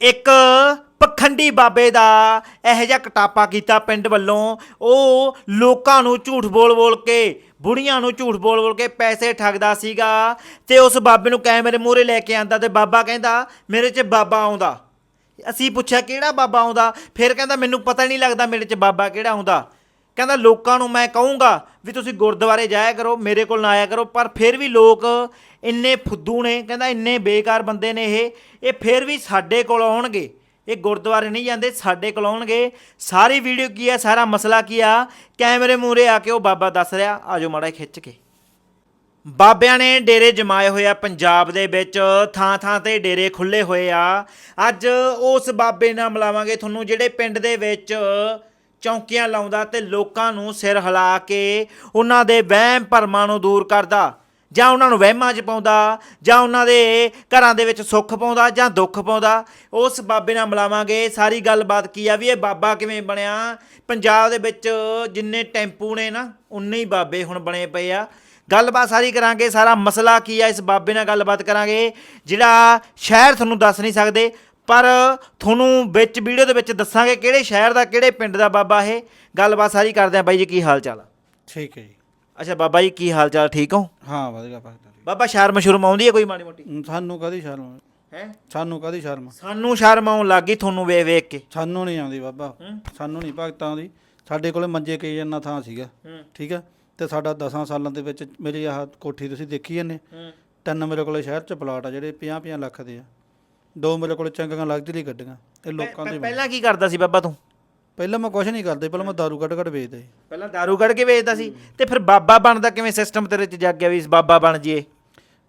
ਇੱਕ ਪਖੰਡੀ ਬਾਬੇ ਦਾ ਇਹੋ ਜਿਹਾ ਕਟਾਪਾ ਕੀਤਾ ਪਿੰਡ ਵੱਲੋਂ। ਉਹ ਲੋਕਾਂ ਨੂੰ ਝੂਠ ਬੋਲ-ਬੋਲ ਕੇ, ਬੁੜੀਆਂ ਨੂੰ ਝੂਠ ਬੋਲ-ਬੋਲ ਕੇ ਪੈਸੇ ਠੱਗਦਾ ਸੀਗਾ ਤੇ ਉਸ ਬਾਬੇ ਨੂੰ ਕੈਮਰੇ ਮੂਹਰੇ ਲੈ ਕੇ ਆਂਦਾ ਤੇ ਬਾਬਾ ਕਹਿੰਦਾ, ਮੇਰੇ 'ਚ ਬਾਬਾ ਆਉਂਦਾ। ਅਸੀਂ ਪੁੱਛਿਆ, ਕਿਹੜਾ ਬਾਬਾ ਆਉਂਦਾ? ਫਿਰ ਕਹਿੰਦਾ, ਮੈਨੂੰ ਪਤਾ ਨਹੀਂ ਲੱਗਦਾ ਮੇਰੇ 'ਚ ਬਾਬਾ ਕਿਹੜਾ ਆਉਂਦਾ। ਕਹਿੰਦਾ, ਲੋਕਾਂ ਨੂੰ ਮੈਂ ਕਹੂੰਗਾ ਵੀ ਤੁਸੀਂ ਗੁਰਦੁਆਰੇ ਜਾਇਆ ਕਰੋ, ਮੇਰੇ ਕੋਲ ਨਾ ਆਇਆ ਕਰੋ, ਪਰ ਫਿਰ ਵੀ ਲੋਕ ਇੰਨੇ ਫੁੱਦੂ ਨੇ, ਕਹਿੰਦਾ ਇੰਨੇ ਬੇਕਾਰ ਬੰਦੇ ਨੇ ਇਹ ਇਹ ਫਿਰ ਵੀ ਸਾਡੇ ਕੋਲ ਆਉਣਗੇ। ਇਹ ਗੁਰਦੁਆਰੇ ਨਹੀਂ ਜਾਂਦੇ, ਸਾਡੇ ਕੋਲ ਆਉਣਗੇ। ਸਾਰੀ ਵੀਡੀਓ ਕੀ ਆ, ਸਾਰਾ ਮਸਲਾ ਕੀ ਆ? ਕੈਮਰੇ ਮੂਹਰੇ ਆ ਕੇ ਉਹ ਬਾਬਾ ਦੱਸ ਰਿਹਾ ਆਜੋ ਮਾੜਾ ਜਿਹਾ ਖਿੱਚ ਕੇ। ਬਾਬਿਆਂ ਨੇ ਡੇਰੇ ਜਮਾਏ ਹੋਏ ਆ ਪੰਜਾਬ ਦੇ ਵਿੱਚ, ਥਾਂ ਥਾਂ ਤੇ ਡੇਰੇ ਖੁੱਲੇ ਹੋਏ ਆ। ਅੱਜ ਉਸ ਬਾਬੇ ਨਾਲ ਮਿਲਾਵਾਂਗੇ ਤੁਹਾਨੂੰ, ਜਿਹੜੇ ਪਿੰਡ ਦੇ ਵਿੱਚ ਚੌਂਕੀਆਂ ਲਾਉਂਦਾ ਤੇ ਲੋਕਾਂ ਨੂੰ ਸਿਰ ਹਿਲਾ ਕੇ ਉਹਨਾਂ ਦੇ ਵਹਿਮ ਭਰਮਾਂ ਨੂੰ ਦੂਰ ਕਰਦਾ। ਜਾਂ ਉਹਨਾਂ ਨੂੰ ਵਹਿਮਾਂ 'ਚ ਪਾਉਂਦਾ, ਜਾਂ ਉਹਨਾਂ ਦੇ ਘਰਾਂ ਦੇ ਵਿੱਚ ਸੁੱਖ ਪਾਉਂਦਾ, ਜਾਂ ਦੁੱਖ ਪਾਉਂਦਾ, ਉਸ ਬਾਬੇ ਨਾਲ ਮਿਲਾਵਾਂਗੇ। ਸਾਰੀ ਗੱਲਬਾਤ ਕੀ ਆ ਵੀ ਇਹ ਬਾਬਾ ਕਿਵੇਂ ਬਣਿਆ? ਪੰਜਾਬ ਦੇ ਵਿੱਚ ਜਿੰਨੇ ਟੈਂਪੂ ਨੇ ਨਾ, ਉਨੇ ਹੀ ਬਾਬੇ ਹੁਣ ਬਣੇ ਪਏ ਆ। ਗੱਲਬਾਤ ਸਾਰੀ ਕਰਾਂਗੇ, ਸਾਰਾ ਮਸਲਾ ਕੀ ਆ, ਇਸ ਬਾਬੇ ਨਾਲ ਗੱਲਬਾਤ ਕਰਾਂਗੇ, ਜਿਹੜਾ ਸ਼ਹਿਰ ਤੁਹਾਨੂੰ ਦੱਸ ਨਹੀਂ ਸਕਦੇ, ਪਰ ਤੁਹਾਨੂੰ ਵਿੱਚ ਵੀਡੀਓ ਦੇ ਵਿੱਚ ਦੱਸਾਂਗੇ ਕਿਹੜੇ ਸ਼ਹਿਰ ਦਾ, ਕਿਹੜੇ ਪਿੰਡ ਦਾ ਬਾਬਾ ਇਹ। ਗੱਲਬਾਤ ਸਾਰੀ ਕਰਦੇ ਆ ਬਾਈ ਜੀ, ਕੀ ਹਾਲ ਚਾਲ ਆ? ਠੀਕ ਹੈ ਜੀ। ਅੱਛਾ ਬਾਬਾ ਜੀ ਕੀ ਹਾਲ ਚਾਲ ਠੀਕ ਹੋ? ਹਾਂ ਵਧੀਆ ਭਗਤ ਬਾਬਾ ਸ਼ਰਮ ਸ਼ੁਰਮ ਆਉਂਦੀ ਹੈ ਕੋਈ ਮਾੜੀ ਮੋਟੀ? ਸਾਨੂੰ ਕਾਦੀ ਸ਼ਰਮ ਹੈ? ਸਾਨੂੰ ਕਾਦੀ ਸ਼ਰਮ? ਸਾਨੂੰ ਸ਼ਰਮ ਆਉਣ ਲੱਗੀ ਤੁਹਾਨੂੰ ਵੇਖ ਵੇਖ ਕੇ। ਸਾਨੂੰ ਨਹੀਂ ਆਉਂਦੀ ਬਾਬਾ। ਸਾਨੂੰ ਨਹੀਂ ਭਗਤਾਂ ਦੀ। ਸਾਡੇ ਕੋਲੇ ਮੰਜੇ ਕਈ ਜੰਨਾ ਥਾਂ ਸੀਗਾ। ਠੀਕ ਹੈ ਤੇ ਸਾਡਾ 10 ਸਾਲਾਂ ਦੇ ਵਿੱਚ ਮੇਰੀ ਆਹ ਕੋਠੀ ਤੁਸੀਂ ਦੇਖੀ ਜਾਂਦੇ? ਤਿੰਨ ਮੇਰੇ ਕੋਲੇ ਸ਼ਹਿਰ ਚ ਪਲਾਟ ਆ ਜਿਹੜੇ 50 50 ਲੱਖ ਦੇ ਆ। ਦੋ ਮੇਰੇ ਕੋਲੇ ਚੰਗੀਆਂ ਲਗਜ਼ਰੀ ਗੱਡੀਆਂ ਇਹ ਲੋਕਾਂ ਦੇ ਪਹਿਲਾਂ ਕੀ ਕਰਦਾ ਸੀ ਬਾਬਾ ਤੂੰ? ਪਹਿਲਾਂ ਮੈਂ ਕੁਝ ਨਹੀਂ ਕਰਦੇ ਪਹਿਲਾਂ ਮੈਂ ਦਾਰੂ ਕੱਢ ਕੱਢ ਵੇਚਦਾ ਸੀ। ਪਹਿਲਾਂ दारू ਕੱਢ ਕੇ ਵੇਚਦਾ ਸੀ ਤੇ ਫਿਰ ਬਾਬਾ ਬਣਦਾ ਕਿਵੇਂ ਸਿਸਟਮ ਤੇਰੇ ਚ ਜਾਗ ਗਿਆ ਵੀ ਬਾਬਾ ਬਣ ਜੀਏ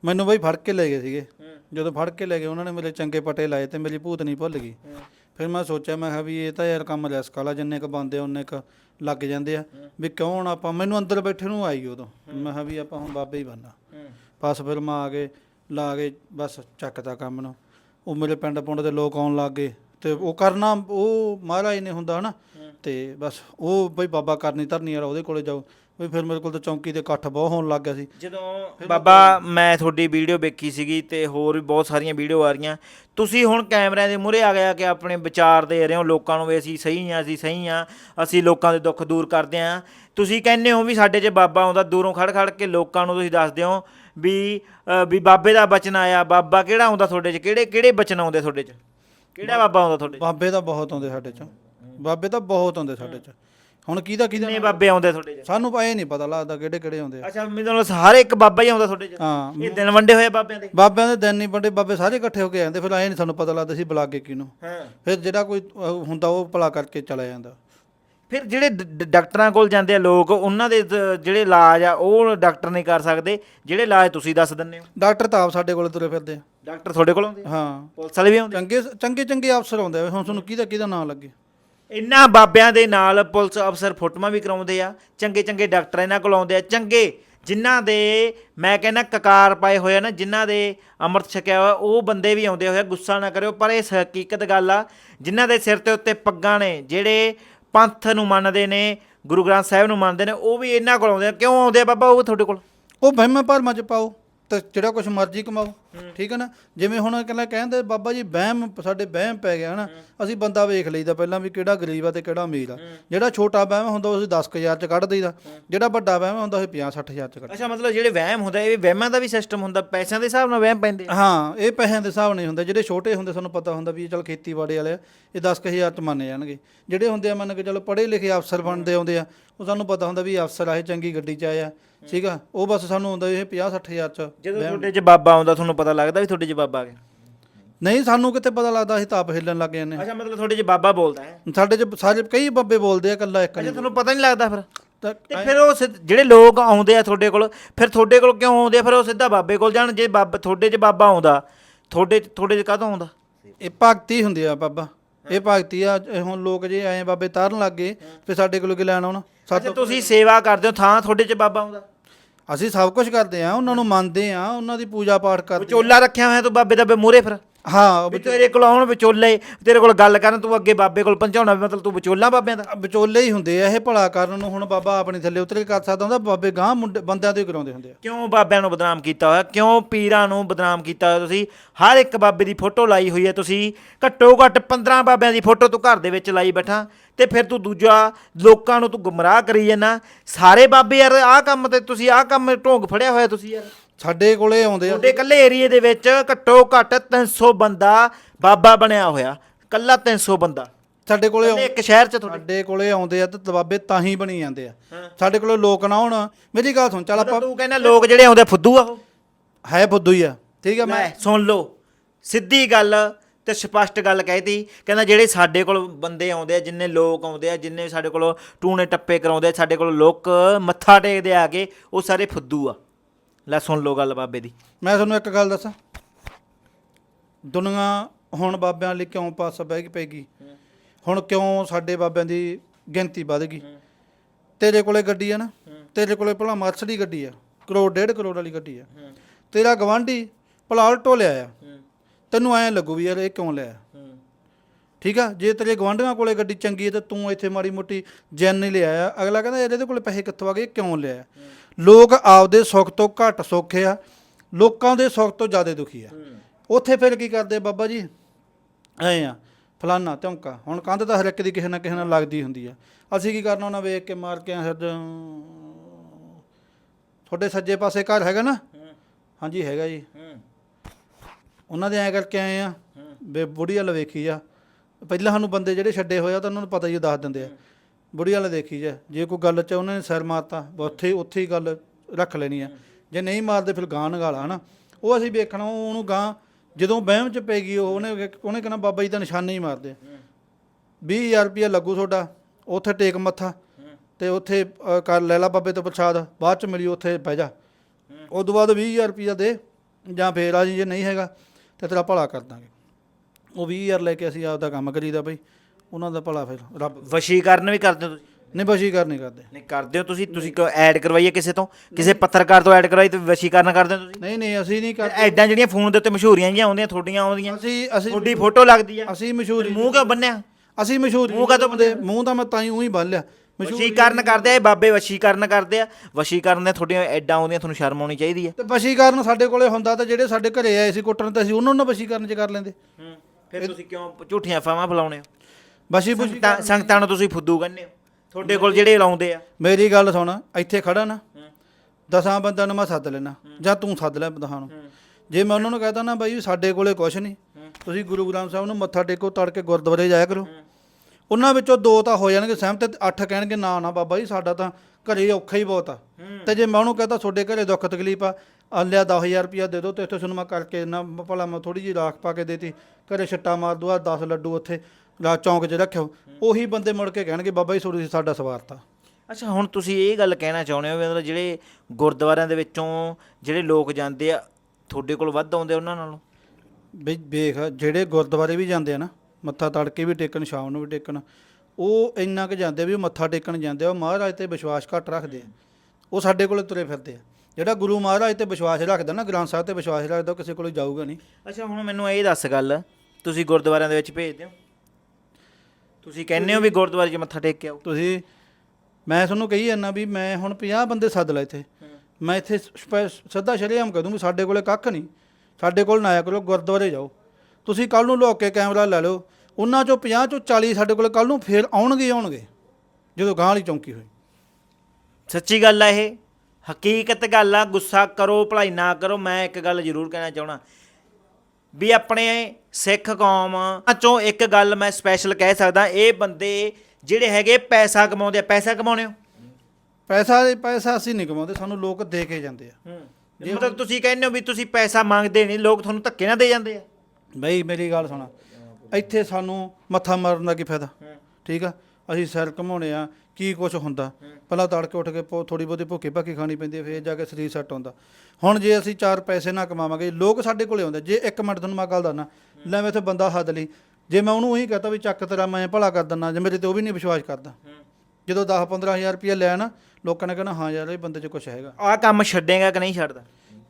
ਮੈਨੂੰ ਬਈ ਫੜ ਕੇ ਲੈ ਗਏ ਸੀਗੇ। ਜਦੋਂ ਫੜ ਕੇ ਲੈ ਗਏ ਉਹਨਾਂ ਨੇ ਮੇਰੇ ਚੰਗੇ ਪਟੇ ਲਾਏ ਤੇ ਮੇਰੀ ਭੂਤ ਨਹੀਂ ਭੁੱਲ ਗਈ। ਫਿਰ ਮੈਂ ਸੋਚਿਆ ਮੈਂ ਕਿਹਾ ਵੀ ਇਹ ਤਾਂ ਯਾਰ ਕੰਮ ਰਿਸਕ ਵਾਲਾ ਜਿੰਨੇ ਕ ਬੰਦੇ ਉਹਨੇ ਕ ਲੱਗ ਜਾਂਦੇ ਆ। ਵੀ ਕਿਉਂ ਹੁਣ ਆਪਾਂ ਮੈਨੂੰ ਅੰਦਰ ਬੈਠੇ ਨੂੰ ਆਈ ਉਦੋਂ। ਮੈਂ ਕਿਹਾ ਵੀ ਆਪਾਂ ਹੁਣ ਬਾਬੇ ਹੀ ਬਣਨਾ। ਬਸ ਫਿਰ ਮੈਂ ਆ ਕੇ ਲਾ ਕੇ ਬਸ ਚੱਕਤਾ ਕੰਮ ਨੂੰ। ਉਹ ਮੇਰੇ ਪਿੰਡ ਪੁੰਡ ਦੇ ਲੋਕ ਆਉਣ ਲੱਗ ਗਏ। ਤੇ ਉਹ ਕਰਨਾ ਉਹ ਮਹਾਰਾਜ ਨੇ ਹੁੰਦਾ ਹਨਾ। ਤੇ ਬਸ ਉਹ ਬਈ ਬਾਬਾ ਕਰਨੀ ਧਰਨੀ ਵਾਲਾ ਉਹਦੇ ਕੋਲੇ ਜਾਓ। ਬਈ ਫਿਰ ਮੇਰੇ ਕੋਲ ਤਾਂ ਚੌਂਕੀ ਦੇ ਇਕੱਠ ਬਹੁਤ ਹੋਣ ਲੱਗ ਗਿਆ ਸੀ। ਜਦੋਂ ਬਾਬਾ ਮੈਂ ਤੁਹਾਡੀ ਵੀਡੀਓ ਵੇਖੀ ਸੀਗੀ ਤੇ ਹੋਰ ਵੀ ਬਹੁਤ ਸਾਰੀਆਂ ਵੀਡੀਓ ਆ ਰਹੀਆਂ। ਤੁਸੀਂ ਹੁਣ ਕੈਮਰਿਆਂ ਦੇ ਮੂਹਰੇ ਆ ਗਿਆ ਕਿ ਆਪਣੇ ਵਿਚਾਰ ਦੇ ਰਹੇ ਹੋ ਲੋਕਾਂ ਨੂੰ ਵੀ ਅਸੀਂ ਸਹੀ ਆ ਅਸੀਂ ਸਹੀ ਆ ਅਸੀਂ ਲੋਕਾਂ ਦੇ ਦੁੱਖ ਦੂਰ ਕਰਦੇ ਆ ਤੁਸੀਂ ਕਹਿੰਦੇ ਹੋ ਵੀ ਸਾਡੇ 'ਚ ਬਾਬਾ ਆਉਂਦਾ ਦੂਰੋਂ ਖੜ ਖੜ ਕੇ ਲੋਕਾਂ ਨੂੰ ਤੁਸੀਂ ਦੱਸਦੇ ਹੋ ਵੀ ਵੀ ਬਾਬੇ ਦਾ ਬਚਨ ਆਇਆ ਬਾਬਾ ਕਿਹੜਾ ਆਉਂਦਾ ਤੁਹਾਡੇ 'ਚ? ਕਿਹੜੇ ਕਿਹੜੇ ਬਚਨ ਆਉਂਦੇ ਤੁਹਾਡੇ 'ਚ? ਕਿਹੜਾ ਬਾਬਾ ਆਉਂਦਾ ਤੁਹਾਡੇ ਬਾਬੇ ਤਾਂ ਬਹੁਤ ਆਉਂਦੇ ਸਾਡੇ ਚ। ਬਾਬੇ ਤਾਂ ਬਹੁਤ ਆਉਂਦੇ ਸਾਡੇ ਚ। ਹੁਣ ਕਿਹਦਾ ਕਿਹਦਾ ਕਿੰਨੇ ਬਾਬੇ ਆਉਂਦੇ ਤੁਹਾਡੇ 'ਚ? ਸਾਨੂੰ ਇਹ ਨਹੀਂ ਪਤਾ ਲੱਗਦਾ ਕਿਹੜੇ ਕਿਹੜੇ ਆਉਂਦੇ ਆ। ਅੱਛਾ ਮੈਨੂੰ ਹਰ ਇੱਕ ਬਾਬਾ ਹੀ ਆਉਂਦਾ ਤੁਹਾਡੇ 'ਚ। ਹਾਂ। ਇਹ ਦਿਨ ਵੰਡੇ ਹੋਏ ਬਾਬਿਆਂ ਦੇ? ਬਾਬਿਆਂ ਦੇ ਦਿਨ ਨਹੀਂ ਵੱਡੇ ਬਾਬੇ ਸਾਰੇ ਇਕੱਠੇ ਹੋ ਕੇ ਆਉਂਦੇ ਫਿਰ ਐ ਨਹੀਂ ਸਾਨੂੰ ਪਤਾ ਲੱਗਦਾ ਸੀ ਬੁਲਾਗੇ ਕਿਹਨੂੰ। ਹਾਂ। ਫਿਰ ਜਿਹੜਾ ਕੋਈ ਅਹ, ਹੁੰਦਾ ਉਹ ਭਲਾ ਕਰਕੇ ਚਲਾ ਜਾਂਦਾ। ਫਿਰ ਜਿਹੜੇ ਡ- ਡਾਕਟਰਾਂ ਕੋਲ ਜਾਂਦੇ ਆ ਲੋਕ ਉਹਨਾਂ ਦੇ ਜਿਹੜੇ ਇਲਾਜ ਆ ਉਹ ਡਾਕਟਰ ਨਹੀਂ ਕਰ ਸਕਦੇ। ਜਿਹੜੇ ਇਲਾਜ ਤੁਸੀਂ ਦੱਸ ਦਿੰਦੇ ਹੋ? ਡਾਕਟਰ ਤਾਂ ਆਪ ਸਾਡੇ ਕੋਲ ਤੁਰੇ ਫਿਰਦੇ ਆ। ਡਾਕਟਰ ਤੁਹਾਡੇ ਕੋਲ ਆਉਂਦੇ ਆ? ਹਾਂ। ਪੁਲਿਸ ਵਾਲੇ ਵੀ ਆਉਂਦੇ ਚੰਗੇ ਚੰਗੇ ਚੰਗੇ ਅਫਸਰ ਆਉਂਦੇ ਆ। ਹੁਣ ਤੁਹਾਨੂੰ ਕਿਹਦਾ ਕਿਹਦਾ ਨਾਂ ਲੱਗੇ? ਇੰਨਾ ਬਾਬਿਆਂ ਦੇ ਨਾਲ ਪੁਲਿਸ ਅਫਸਰ ਫੋਟੋਆਂ ਵੀ ਕਰਾਉਂਦੇ ਆ। ਚੰਗੇ ਚੰਗੇ ਡਾਕਟਰ ਇਹਨਾਂ ਕੋਲ ਆਉਂਦੇ ਆ। ਚੰਗੇ ਜਿਨ੍ਹਾਂ ਦੇ ਮੈਂ ਕਹਿੰਦਾ ਕਕਾਰ ਪਾਏ ਹੋਏ ਆ ਨਾ ਜਿਨ੍ਹਾਂ ਦੇ ਅੰਮ੍ਰਿਤ ਛਕਿਆ ਹੋਇਆ ਉਹ ਬੰਦੇ ਵੀ ਆਉਂਦੇ ਹੋਏ ਆ, ਗੁੱਸਾ ਨਾ ਕਰਿਓ ਪਰ ਇਹ ਹਕੀਕਤ ਗੱਲ ਆ ਜਿਨ੍ਹਾਂ ਦੇ ਸਿਰ ਤੇ ਉੱਤੇ ਪੱਗਾਂ ਨੇ ਜਿਹੜੇ ਪੰਥ ਨੂੰ ਮੰਨਦੇ ਨੇ, ਗੁਰੂ ਗ੍ਰੰਥ ਸਾਹਿਬ ਨੂੰ ਮੰਨਦੇ ਨੇ, ਉਹ ਵੀ ਇਹਨਾਂ ਕੋਲ ਆਉਂਦੇ ਆ। ਕਿਉਂ ਆਉਂਦੇ ਆ ਬਾਬਾ ਉਹ ਤੁਹਾਡੇ ਕੋਲ? ਉਹ ਵਹਿਮਾਂ ਭਰਮਾਂ ਚ ਪਾਓ ਤੇ ਜਿਹੜਾ ਕੁਝ ਮਰਜ਼ੀ ਕਮਾਓ। ਠੀਕ ਹੈ ਨਾ? ਜਿਵੇਂ ਹੁਣ ਕਹਿੰਦਾ ਕਹਿੰਦੇ ਬਾਬਾ ਜੀ ਵਹਿਮ ਸਾਡੇ ਵਹਿਮ ਪੈ ਗਿਆ ਹਨਾ ਅਸੀਂ ਬੰਦਾ ਵੇਖ ਲਈਦਾ ਪਹਿਲਾਂ ਵੀ ਕਿਹੜਾ ਗਰੀਬ ਆ ਤੇ ਕਿਹੜਾ ਅਮੀਰ ਆ। ਜਿਹੜਾ ਛੋਟਾ ਵਹਿਮ ਹੁੰਦਾ ਉਹ ਅਸੀਂ 10000 ਚ ਕੱਢ ਦਈਦਾ। ਜਿਹੜਾ ਵੱਡਾ ਵਹਿਮ ਹੁੰਦਾ ਉਹ 50 60000 ਚ ਕੱਢ ਅੱਛਾ ਮਤਲਬ ਜਿਹੜੇ ਵਹਿਮ ਹੁੰਦਾ ਇਹ ਵਹਿਮਾਂ ਦਾ ਵੀ ਸਿਸਟਮ ਹੁੰਦਾ ਪੈਸਿਆਂ ਦੇ ਹਿਸਾਬ ਨਾਲ ਵਹਿਮ ਪੈਂਦੇ ਹਾਂ ਇਹ ਪੈਸਿਆਂ ਦੇ ਹਿਸਾਬ ਨਹੀਂ ਹੁੰਦਾ। ਜਿਹੜੇ ਛੋਟੇ ਹੁੰਦੇ ਸਾਨੂੰ ਪਤਾ ਹੁੰਦਾ ਵੀ ਚਲ ਖੇਤੀਬਾੜੀ ਵਾਲੇ ਇਹ 10000 ਚ ਮੰਨੇ ਜਾਣਗੇ। ਜਿਹੜੇ ਹੁੰਦੇ ਆ ਮੰਨ ਕੇ ਚਲੋ ਪੜ੍ਹੇ ਲਿਖੇ ਅਫਸਰ ਬਣਦੇ ਆਉਂਦੇ ਆ ਉਹ ਸਾਨੂੰ ਪਤਾ ਹੁੰਦਾ ਵੀ ਅਫਸਰ ਆ ਇਹ ਚੰਗੀ ਗੱਡੀ ਚ ਆਇਆ। ਠੀਕ ਆ? ਉਹ ਬਸ ਸਾਨੂੰ ਹੁੰਦਾ ਇਹ 50 60000 ਚ ਜਦੋਂ ਤੁਹਾਡੇ 'ਚ ਬਾਬਾ ਆਉਂਦਾ ਤੁਹਾਨੂੰ ਪਤਾ ਲੱਗਦਾ ਵੀ ਤੁਹਾਡੇ 'ਚ ਬਾਬਾ ਆ ਗਿਆ ਨਹੀਂ ਸਾਨੂੰ ਕਿਤੇ ਪਤਾ ਲੱਗਦਾ? ਅਸੀਂ ਤਾਂ ਆਪ ਹਿੱਲਣ ਲੱਗ ਜਾਂਦੇ ਹਾਂ। ਅੱਛਾ ਮਤਲਬ ਤੁਹਾਡੇ 'ਚ ਬਾਬਾ ਬੋਲਦਾ ਹੈ? ਸਾਡੇ ਚ ਸਾਰੇ ਕਈ ਬੱਬੇ ਬੋਲਦੇ ਆ ਕੱਲਾ ਇੱਕ ਅੱਛਾ ਨਹੀਂ। ਤੁਹਾਨੂੰ ਪਤਾ ਨਹੀਂ ਲੱਗਦਾ ਫਿਰ? ਤਾਂ ਤੇ ਫਿਰ ਉਹ ਸਿੱਧ- ਜਿਹੜੇ ਲੋਕ ਆਉਂਦੇ ਆ ਤੁਹਾਡੇ ਕੋਲ ਫਿਰ ਤੁਹਾਡੇ ਕੋਲ ਕਿਉਂ ਆਉਂਦੇ ਆ? ਫਿਰ ਉਹ ਸਿੱਧਾ ਬਾਬੇ ਕੋਲ ਜਾਣ ਜੇ ਬਾਬਾ ਤੁਹਾਡੇ 'ਚ ਬਾਬਾ ਆਉਂਦਾ ਤੁਹਾਡੇ 'ਚ ਤੁਹਾਡੇ 'ਚ ਕਾਹਤੋਂ ਆਉਂਦਾ? ਇਹ ਭਗਤੀ ਹੁੰਦੀ ਆ ਬਾਬਾ। ਇਹ ਭਗਤੀ ਆ ਇਹ ਹੁਣ ਲੋਕ ਜੇ ਆਏ ਬਾਬੇ ਤਾਰਨ ਲੱਗ ਗਏ ਫਿਰ ਸਾਡੇ ਕੋਲ ਕੀ ਲੈਣ ਆਉਣਾ? ਅੱਛਾ ਸਾਡੇ ਤੁਸੀਂ ਸੇਵਾ ਕਰਦੇ ਹੋ ਥਾਂ ਤੁਹਾਡੇ 'ਚ ਬਾਬਾ ਆਉਂਦਾ? ਅਸੀਂ ਸਭ ਕੁਝ ਕਰਦੇ ਆ, ਉਹਨਾਂ ਨੂੰ ਮੰਨਦੇ ਆ, ਉਹਨਾਂ ਦੀ ਪੂਜਾ ਪਾਠ ਕਰਦੇ ਵਿਚੋਲਾ ਰੱਖਿਆ ਹੋਇਆ ਤੂੰ ਬਾਬੇ ਦਾ ਮੂਹਰੇ ਫਿਰ। ਹਾਂ ਵੀ ਤੇਰੇ ਕੋਲ ਆਉਣ ਵਿਚੋਲੇ ਤੇਰੇ ਕੋਲ ਗੱਲ ਕਰਨ ਤੂੰ ਅੱਗੇ ਬਾਬੇ ਕੋਲ ਪਹੁੰਚਾਉਣਾ ਵੀ ਮਤਲਬ ਤੂੰ ਵਿਚੋਲਾ ਬਾਬਿਆਂ ਦਾ? ਵਿਚੋਲੇ ਹੀ ਹੁੰਦੇ ਆ ਇਹ ਭਲਾ ਕਰਨ ਨੂੰ ਹੁਣ ਬਾਬਾ ਆਪਣੀ ਥੱਲੇ ਉਤਰ ਕੇ ਕਰ ਸਕਦਾ ਹੁੰਦਾ ਬਾਬੇ ਗਾਂ ਮੁੰਡੇ ਬੰਦਿਆਂ ਤੋਂ ਹੀ ਕਰਾਉਂਦੇ ਹੁੰਦੇ ਆ। ਕਿਉਂ ਬਾਬਿਆਂ ਨੂੰ ਬਦਨਾਮ ਕੀਤਾ ਹੋਇਆ? ਕਿਉਂ ਪੀਰਾਂ ਨੂੰ ਬਦਨਾਮ ਕੀਤਾ ਹੋਇਆ? ਤੁਸੀਂ ਹਰ ਇੱਕ ਬਾਬੇ ਦੀ ਫੋਟੋ ਲਾਈ ਹੋਈ ਹੈ ਤੁਸੀਂ ਘੱਟੋ ਘੱਟ 15 ਬਾਬਿਆਂ ਦੀ ਫੋਟੋ ਤੂੰ ਘਰ ਦੇ ਵਿੱਚ ਲਾਈ ਬੈਠਾ ਤੇ ਫਿਰ ਤੂੰ ਦੂਜਾ ਲੋਕਾਂ ਨੂੰ ਤੂੰ ਗੁੰਮਰਾਹ ਕਰੀ ਜਾਂਦਾ ਸਾਰੇ ਬਾਬੇ ਯਾਰ ਆਹ ਕੰਮ ਤੇ ਤੁਸੀਂ ਆਹ ਕੰਮ ਢੋਂਗ ਫੜਿਆ ਹੋਇਆ ਤੁਸੀਂ ਯਾਰ। ਸਾਡੇ ਕੋਲੇ ਆਉਂਦੇ ਆ। ਤੁਹਾਡੇ ਇਕੱਲੇ ਏਰੀਏ ਦੇ ਵਿੱਚ ਘੱਟੋ ਘੱਟ 300 ਬੰਦਾ ਬਾਬਾ ਬਣਿਆ ਹੋਇਆ। ਕੱਲਾ 300 ਬੰਦਾ। ਸਾਡੇ ਕੋਲੇ ਇਕੱਲੇ ਇੱਕ ਸ਼ਹਿਰ 'ਚ ਤੁਹਾਡੇ? ਸਾਡੇ ਕੋਲੇ ਆਉਂਦੇ ਆ ਤੇ ਦਬਾਬੇ ਤਾਂ ਹੀ ਬਣੀ ਜਾਂਦੇ ਆ। ਸਾਡੇ ਕੋਲੇ ਲੋਕ ਨਾ ਹੋਣ। ਮੇਰੀ ਗੱਲ ਸੁਣ ਚੱਲ ਆਪਾਂ ਤੂੰ ਕਹਿੰਦਾ ਲੋਕ ਜਿਹੜੇ ਆਉਂਦੇ ਫੁੱਦੂ ਆ ਉਹ? ਹੈ ਫੁੱਦੂ ਹੀ ਆ। ਠੀਕ ਆ ਮੈਂ ਮੈਂ ਸੁਣ ਲਓ। ਸਿੱਧੀ ਗੱਲ ਤੇ ਸਪਸ਼ਟ ਗੱਲ ਕਹਿਤੀ। ਕਹਿੰਦਾ ਜਿਹੜੇ ਸਾਡੇ ਕੋਲ ਬੰਦੇ ਆਉਂਦੇ ਆ ਜਿੰਨੇ ਲੋਕ ਆਉਂਦੇ ਆ ਜਿੰਨੇ ਸਾਡੇ ਕੋਲ ਟੂਣੇ ਟੱਪੇ ਕਰਾਉਂਦੇ ਆ, ਸਾਡੇ ਕੋਲ ਲੋਕ ਮੱਥਾ ਟੇਕਦੇ ਆ ਕੇ ਉਹ ਸਾਰੇ ਫੁੱਦੂ ਆ। ਲੈ ਸੁਣ ਲਓ ਗੱਲ ਬਾਬੇ ਦੀ। ਮੈਂ ਤੁਹਾਨੂੰ ਇੱਕ ਗੱਲ ਦੱਸਾਂ। ਦੁਨੀਆ ਹੁਣ ਬਾਬਿਆਂ ਲਈ ਕਿਉਂ ਪਾਸ ਬਹਿ ਪੈਗੀ ਹੁਣ ਕਿਉਂ ਸਾਡੇ ਬਾਬਿਆਂ ਦੀ ਗਿਣਤੀ ਵੱਧ ਗਈ? ਤੇਰੇ ਕੋਲੇ ਗੱਡੀ ਆ ਨਾ, ਤੇਰੇ ਕੋਲੇ ਭਲਾ ਮਰਸਡੀ ਗੱਡੀ ਆ, ਕਰੋੜ, ਡੇਢ ਕਰੋੜ ਵਾਲੀ ਗੱਡੀ ਆ। ਤੇਰਾ ਗਵਾਂਢੀ ਭਲਾ ਆਲਟੋ ਲਿਆ ਆ। ਤੈਨੂੰ ਐਂ ਲੱਗੂ ਵੀ ਯਾਰ ਇਹ ਕਿਉਂ ਲਿਆ? ਠੀਕ ਆ? ਜੇ ਤੇਰੇ ਗਵਾਂਢੀਆਂ ਕੋਲੇ ਗੱਡੀ ਚੰਗੀ ਹੈ ਤੇ ਤੂੰ ਇੱਥੇ ਮਾੜੀ ਮੋਟੀ ਜੈਨ ਨਹੀਂ ਲਿਆ ਆ। ਅਗਲਾ ਕਹਿੰਦਾ ਇਹਦੇ ਕੋਲੇ ਪੈਸੇ ਕਿੱਥੋਂ ਆ ਗਏ? ਕਿਉਂ ਲਿਆ ਲੋਕ ਆਪਦੇ ਸੁੱਖ ਤੋਂ ਘੱਟ ਸੁੱਖ ਆ ਲੋਕਾਂ ਦੇ ਸੁੱਖ ਤੋਂ ਜ਼ਿਆਦਾ ਦੁਖੀ ਆ। ਉੱਥੇ ਫਿਰ ਕੀ ਕਰਦੇ ਬਾਬਾ ਜੀ? ਐ ਆ ਫਲਾਨਾ ਧੌਂਕਾ ਹੁਣ ਕੰਧ ਤਾਂ ਹਰ ਇੱਕ ਦੀ ਕਿਸੇ ਨਾ ਕਿਸੇ ਨਾਲ ਲੱਗਦੀ ਹੁੰਦੀ ਆ। ਅਸੀਂ ਕੀ ਕਰਨਾ ਉਹਨਾਂ ਵੇਖ ਕੇ ਮਾਰ ਕੇ ਆ ਤੁਹਾਡੇ ਸੱਜੇ ਪਾਸੇ ਘਰ ਹੈਗਾ ਨਾ? ਹਾਂਜੀ ਹੈਗਾ ਜੀ। ਉਹਨਾਂ ਦੇ ਐਂ ਕਰਕੇ ਆਏ ਆ। ਬੇ ਬੁੜੀ ਵਾਲ ਵੇਖੀ ਆ। ਪਹਿਲਾਂ ਸਾਨੂੰ ਬੰਦੇ ਜਿਹੜੇ ਛੱਡੇ ਹੋਏ ਆ ਤਾਂ ਉਹਨਾਂ ਨੂੰ ਪਤਾ ਹੀ ਦੱਸ ਦਿੰਦੇ ਆ। ਬੁੜੀ ਵਾਲੇ ਦੇਖੀ ਜਾ, ਜੇ ਕੋਈ ਗੱਲ ਚ ਉਹਨਾਂ ਨੇ ਸਿਰ ਮਾਰਤਾ ਉੱਥੇ ਹੀ- ਉੱਥੇ ਹੀ ਗੱਲ ਰੱਖ ਲੈਣੀ ਆ। ਜੇ ਨਹੀਂ ਮਾਰਦੇ ਫਿਰ ਗਾਂ ਨਗਾਲਾ, ਹਨਾ? ਉਹ ਅਸੀਂ ਵੇਖਣਾ, ਉਹ ਉਹਨੂੰ ਗਾਂ ਜਦੋਂ ਵਹਿਮ ਚ ਪੈ ਗਈ, ਉਹ ਉਹਨੇ ਉਹਨੇ ਕਹਿਣਾ, ਬਾਬਾ ਜੀ, ਤਾਂ ਨਿਸ਼ਾਨੇ ਹੀ ਮਾਰਦੇ 20000 ਰੁਪਇਆ ਲੱਗੂ ਤੁਹਾਡਾ, ਉੱਥੇ ਟੇਕ ਮੱਥਾ ਤੇ ਉੱਥੇ ਕਰ ਲੈ ਲਾ ਬਾਬੇ ਤੋਂ ਪ੍ਰਸ਼ਾਦ, ਬਾਅਦ ਚ ਮਿਲੀ ਉੱਥੇ ਬਹਿ ਜਾ। ਉਸ ਤੋਂ ਬਾਅਦ 20000 ਰੁਪਇਆ ਦੇ, ਜਾਂ ਫੇਰ ਆ ਜੀ, ਜੇ ਨਹੀਂ ਹੈਗਾ ਤੇ ਤੇਰਾ ਭਲਾ ਕਰ ਦਾਂਗੇ। ਉਹ 20000 ਲੈ ਕੇ ਅਸੀਂ ਆਪਦਾ ਕੰਮ ਕਰੀਦਾ ਬਈ। ਉਹਨਾਂ ਦਾ ਭਲਾ ਫਿਰ ਰੱਬ ਵਸ਼ੀਕਰਨ ਵੀ ਕਰਦੇ ਹੋ ਤੁਸੀਂ? ਨਹੀਂ ਬਸ਼ੀਕਰ ਨਹੀਂ ਕਰਦੇ। ਨਹੀਂ ਕਰਦੇ ਹੋ ਤੁਸੀਂ? ਤੁਸੀਂ ਐਡ ਕਰਵਾਈਏ ਕਿਸੇ ਤੋਂ? ਕਿਸੇ ਪੱਤਰਕਾਰ ਤੋਂ ਐਡ ਕਰਵਾਈ ਤੇ ਵਸ਼ੀਕਰਨ ਕਰਦੇ ਹੋ ਤੁਸੀਂ? ਨਹੀਂ ਨਹੀਂ ਅਸੀਂ ਨਹੀਂ ਕਰਦੇ। ਐਡਾਂ ਜਿਹੜੀਆਂ ਫੋਨ ਦੇ ਉੱਤੇ ਮਸ਼ਹੂਰੀਆਂ ਜਿਹੀਆਂ ਆਉਂਦੀਆਂ ਤੁਹਾਡੀਆਂ ਆਉਂਦੀਆਂ। ਅਸੀਂ ਅਸੀਂ ਤੁਹਾਡੀ ਫੋਟੋ ਲੱਗਦੀ ਆ। ਅਸੀਂ ਮਸ਼ਹੂਰੀ ਮੂੰਹ ਕਿਉਂ ਬੰਨਿਆ? ਅਸੀਂ ਮਸ਼ਹੂਰੀ ਮੂੰਹ ਕਾਹਤੋਂ ਦੇ ਮੂੰਹ ਤਾਂ ਮੈਂ ਤਾਂ ਹੀ ਉਹੀ ਬੰਨ ਲਿਆ। ਵਸ਼ੀਕਰਨ ਕਰਦੇ ਆ ਬਾਬੇ ਵਸ਼ੀਕਰਨ ਕਰਦੇ ਆ। ਵਸ਼ੀਕਰਨ ਦੇ ਤੁਹਾਡੀਆਂ ਐਡਾਂ ਆਉਂਦੀਆਂ ਤੁਹਾਨੂੰ ਸ਼ਰਮ ਆਉਣੀ ਚਾਹੀਦੀ ਹੈ ਤੇ ਬਸ਼ੀਕਰਨ ਸਾਡੇ ਕੋਲੇ ਹੁੰਦਾ ਤਾਂ ਜਿਹੜੇ ਸਾਡੇ ਘਰੇ ਆਏ ਸੀ ਕੁੱਟਣ ਤੇ ਅਸੀਂ ਉਹਨਾਂ ਨੂੰ ਬਸ਼ੀਕਰਨ ਚ ਕਰ ਲੈਂਦੇ। ਫਿਰ ਤੁਸੀਂ ਕਿਉਂ ਝੂਠੀਆਂ ਫਾਵਾਂ ਫਲਾਉਣੇ ਹੋ? ਬਸ਼ੀ ਬੁਸ਼ੀ ਸੰਗਤਾਂ ਸੰਗਤਾਂ ਨੂੰ ਤੁਸੀਂ ਫੁੱਦੂ ਕਹਿੰਦੇ ਹੋ। ਤੁਹਾਡੇ ਕੋਲ ਜਿਹੜੇ ਲਾਉਂਦੇ ਆ। ਮੇਰੀ ਗੱਲ ਸੁਣ ਇੱਥੇ ਖੜਾ ਨਾ। ਦਸਾਂ ਬੰਦਿਆਂ ਨੂੰ ਮੈਂ ਸੱਦ ਲੈਣਾ ਜਾਂ ਤੂੰ ਸੱਦ ਲੈ ਦਸਾਂ ਨੂੰ। ਜੇ ਮੈਂ ਉਹਨਾਂ ਨੂੰ ਕਹਤਾ ਨਾ ਬਾਈ ਸਾਡੇ ਕੋਲੇ ਕੁਛ ਨਹੀਂ ਤੁਸੀਂ ਗੁਰੂ ਗ੍ਰੰਥ ਸਾਹਿਬ ਨੂੰ ਮੱਥਾ ਟੇਕੋ ਤੜਕੇ ਗੁਰਦੁਆਰੇ ਜਾਇਆ ਕਰੋ। ਉਹਨਾਂ ਵਿੱਚੋਂ ਦੋ ਤਾਂ ਹੋ ਜਾਣਗੇ ਸਹਿਮਤ ਤੇ ਅੱਠ ਕਹਿਣਗੇ ਨਾ ਨਾ ਬਾਬਾ ਜੀ ਸਾਡਾ ਤਾਂ ਘਰੇ ਔਖਾ ਹੀ ਬਹੁਤ ਆ। ਤੇ ਜੇ ਮੈਂ ਉਹਨੂੰ ਕਹਤਾ ਤੁਹਾਡੇ ਘਰੇ ਦੁੱਖ ਤਕਲੀਫ ਆ ਆ ਲਿਆ 10000 ਰੁਪਇਆ ਦੇ ਦਿਓ ਤੇ ਇੱਥੇ ਤੁਹਾਨੂੰ ਮੈਂ ਕਰਕੇ ਨਾ ਭਲਾ ਮੈਂ ਥੋੜੀ ਜਿਹੀ ਰਾਖ ਪਾ ਕੇ ਦੇਤੀ ਘਰੇ ਛੱਟਾ ਮਾਰ ਦੂਆ 10 ਲੱਡੂ ਉੱਥੇ। ਲਾ ਚੌਂਕ 'ਚ ਰੱਖਿਓ ਉਹੀ ਬੰਦੇ ਮੁੜ ਕੇ ਕਹਿਣਗੇ ਬਾਬਾ ਜੀ ਤੁਹਾਡੀ ਸਾਡਾ ਸਵਾਰਤਾ ਅੱਛਾ ਹੁਣ ਤੁਸੀਂ ਇਹ ਗੱਲ ਕਹਿਣਾ ਚਾਹੁੰਦੇ ਹੋ ਵੀ ਮਤਲਬ ਜਿਹੜੇ ਗੁਰਦੁਆਰਿਆਂ ਦੇ ਵਿੱਚੋਂ ਜਿਹੜੇ ਲੋਕ ਜਾਂਦੇ ਆ ਤੁਹਾਡੇ ਕੋਲ ਵੱਧ ਆਉਂਦੇ ਉਹਨਾਂ ਨਾਲੋਂ? ਬਈ ਵੇਖ ਜਿਹੜੇ ਗੁਰਦੁਆਰੇ ਵੀ ਜਾਂਦੇ ਆ ਨਾ ਮੱਥਾ ਤੜਕੇ ਵੀ ਟੇਕਣ ਸ਼ਾਮ ਨੂੰ ਵੀ ਟੇਕਣ ਉਹ ਇੰਨਾ ਕੁ ਜਾਂਦੇ ਵੀ ਉਹ ਮੱਥਾ ਟੇਕਣ ਜਾਂਦੇ ਆ ਉਹ ਮਹਾਰਾਜ ਤੇ ਵਿਸ਼ਵਾਸ ਘੱਟ ਰੱਖਦੇ ਆ। ਉਹ ਸਾਡੇ ਕੋਲੇ ਤੁਰੇ ਫਿਰਦੇ ਆ। ਜਿਹੜਾ ਗੁਰੂ ਮਹਾਰਾਜ ਤੇ ਵਿਸ਼ਵਾਸ ਰੱਖਦਾ ਨਾ ਗ੍ਰੰਥ ਸਾਹਿਬ ਤੇ ਵਿਸ਼ਵਾਸ ਰੱਖਦਾ ਉਹ ਕਿਸੇ ਕੋਲੇ ਜਾਊਗਾ ਨਹੀਂ। ਅੱਛਾ ਹੁਣ ਮੈਨੂੰ ਇਹ ਦੱਸ ਗੱਲ ਤੁਸੀਂ ਗੁਰਦੁਆਰਿਆਂ ਦੇ ਵਿੱਚ ਭੇਜਦੇ ਹੋ? ਤੁਸੀਂ ਕਹਿੰਦੇ ਹੋ ਵੀ ਗੁਰਦੁਆਰੇ 'ਚ ਮੱਥਾ ਟੇਕ ਕੇ ਆਓ। ਤੁਸੀਂ ਮੈਂ ਤੁਹਾਨੂੰ ਕਹੀ ਜਾਂਦਾ ਵੀ ਮੈਂ ਹੁਣ 50 ਬੰਦੇ ਸੱਦ ਲੈ ਇੱਥੇ। ਮੈਂ ਇੱਥੇ ਸਪੈ- ਸਿੱਧਾ ਸ਼ਰੇਆਮ ਕਹ ਦੂੰ ਵੀ ਸਾਡੇ ਕੋਲੇ ਕੱਖ ਨਹੀਂ। ਸਾਡੇ ਕੋਲ ਨਾ ਆਇਆ ਕਰੋ ਗੁਰਦੁਆਰੇ ਜਾਓ। ਤੁਸੀਂ ਕੱਲ ਨੂੰ ਲੋਕ ਕੇ ਕੈਮਰਾ ਲੈ ਲਓ ਉਹਨਾਂ ਚੋਂ 50 ਚੋਂ 40 ਸਾਡੇ ਕੋਲੇ ਕੱਲ ਨੂੰ ਫੇਰ ਆਉਣਗੇ ਹੀ ਆਉਣਗੇ ਜਦੋਂ ਗਾਂ ਵਾਲੀ ਚੌਂਕੀ ਹੋਈ। ਸੱਚੀ ਗੱਲ ਆ ਇਹ ਹਕੀਕਤ ਗੱਲ ਆ ਗੁੱਸਾ ਕਰੋ ਭਲਾਈ ਨਾ ਕਰੋ ਮੈਂ ਇੱਕ ਗੱਲ ਜ਼ਰੂਰ ਕਹਿਣਾ ਚਾਹਣਾ ਵੀ ਆਪਣੇ ਸਿੱਖ ਕੌਮ ਚੋਂ ਇੱਕ ਗੱਲ ਮੈਂ ਸਪੈਸ਼ਲ ਕਹਿ ਸਕਦਾ ਇਹ ਬੰਦੇ ਜਿਹੜੇ ਹੈਗੇ ਪੈਸਾ ਕਮਾਉਂਦੇ ਆ ਪੈਸਾ ਕਮਾਉਣੇ ਹੋ? ਪੈਸਾ ਪੈਸਾ ਅਸੀਂ ਨਹੀਂ ਕਮਾਉਂਦੇ ਸਾਨੂੰ ਲੋਕ ਦੇ ਕੇ ਜਾਂਦੇ ਆ। ਮਤਲਬ ਤੁਸੀਂ ਕਹਿੰਦੇ ਹੋ ਵੀ ਤੁਸੀਂ ਪੈਸਾ ਮੰਗਦੇ ਨਹੀਂ ਲੋਕ ਤੁਹਾਨੂੰ ਧੱਕੇ ਨਾਲ ਦੇ ਜਾਂਦੇ ਆ। ਬਈ ਮੇਰੀ ਗੱਲ ਸੁਣਾ ਇੱਥੇ ਸਾਨੂੰ ਮੱਥਾ ਮਾਰਨ ਦਾ ਕੀ ਫਾਇਦਾ? ਠੀਕ ਆ? ਅਸੀਂ ਸਿਰ ਘਮਾਉਣੇ ਆ ਕੀ ਕੁਝ ਹੁੰਦਾ? ਪਹਿਲਾਂ ਤੜਕੇ ਉੱਠ ਕੇ ਥੋੜੀ ਬਹੁਤੀ ਭੁੱਖੀ ਭਾਕੀ ਖਾਣੀ ਪੈਂਦੀ ਹੈ, ਫੇਰ ਜਾ ਕੇ ਸਰੀਰ ਸੈੱਟ ਹੁੰਦਾ। ਹੁਣ ਜੇ ਅਸੀਂ ਚਾਰ ਪੈਸੇ ਨਾ ਕਮਾਵਾਂਗੇ ਲੋਕ ਸਾਡੇ ਕੋਲੇ ਆਉਂਦੇ ਜੇ ਇੱਕ ਮਿੰਟ ਤੁਹਾਨੂੰ ਮੈਂ ਗੱਲ ਦੱਸਣਾ ਲੈ ਮੈਂ ਇੱਥੇ ਬੰਦਾ ਹੱਦ ਲਈ। ਜੇ ਮੈਂ ਉਹਨੂੰ ਉਹੀ ਕਹਤਾ ਵੀ ਚੱਕ ਤੇਰਾ ਮੈਂ ਭਲਾ ਕਰ ਦਿੰਦਾ ਜੇ ਮੇਰੇ ਤੇ ਉਹ ਵੀ ਨਹੀਂ ਵਿਸ਼ਵਾਸ ਕਰਦਾ। ਜਦੋਂ 10 15000 ਰੁਪਏ ਨਾ ਲੋਕਾਂ ਨੇ ਕਹਿਣਾ ਹਾਂ ਯਾਰ ਇਹ ਬੰਦੇ 'ਚ ਕੁਝ ਹੈਗਾ। ਆਹ ਕੰਮ ਛੱਡੇਗਾ ਕਿ ਨਹੀਂ ਛੱਡਦਾ?